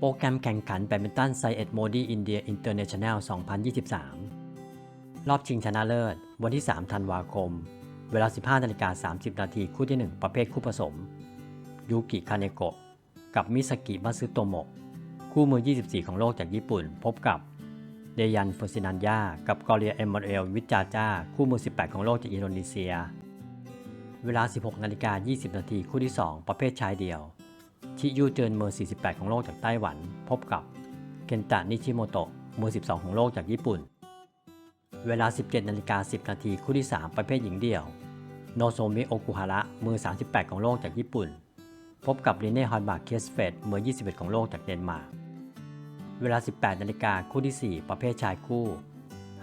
โปรแกรมแข่งขันแบดมินตันไซเอ็ดโมดีอินเดียอินเตอร์เนชั่นแนล 2023 รอบชิงชนะเลิศ วันที่ 3 ธันวาคม เวลา 15นาฬิกา30 นาทีคู่ที่ 1 ประเภทคู่ผสม ยูกิ คาเนโกะ กับมิสกิมาซึโตโมะ คู่มือ 24 ของโลกจากญี่ปุ่น พบกับ เดยันฟอร์ซินันยา กับกอเรียเอมมานูเอล วิจาจาคู่มือ 18 ของโลกจากอินโดนีเซีย เวลา 16นาฬิกา20 นาทีคู่ที่ 2 ประเภทชายเดี่ยว ชิยูเจินมือ 48 ของโลกจากไต้หวัน พบกับเคนตะนิชิโมโตะมือ 12 ของโลกจากญี่ปุ่น เวลา 17นาฬิกา10 นาทีคู่ที่ 3 ประเภทหญิงเดี่ยว โนโซมิโอกุฮาระมือ 38 ของโลกจากญี่ปุ่น พบกับลิเน่ฮอนบาร์เคสเฟดมือ 21 ของโลกจากเดนมาร์ก เวลา 18นาฬิกาคู่ที่ 4 ประเภทชายคู่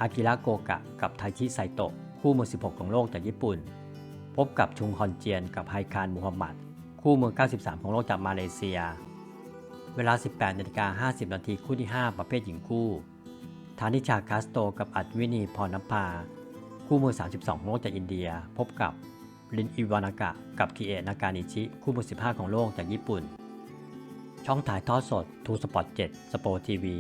อากิระโกกะ กับไทชิไซโตะคู่มือ 16 ของโลกจากญี่ปุ่น พบกับชุงฮอนเจียนกับไฮคารมูฮัมหมัด คู่มือ 93 ของโลกจากมาเลเซีย เวลา 18นาฬิกา50 นาทีคู่ที่ 5 ประเภทหญิงคู่ธานิชาคาสโตกับอัจวินีพรณภา คู่มือ 32 ของโลกจากอินเดีย พบกับลินอิวานากะ กับคิเอะนากานิชิ คู่มือ 15 ของโลกจากญี่ปุ่น ช่องถ่ายทอดสดทูสปอร์ต7สโปร์ทีวี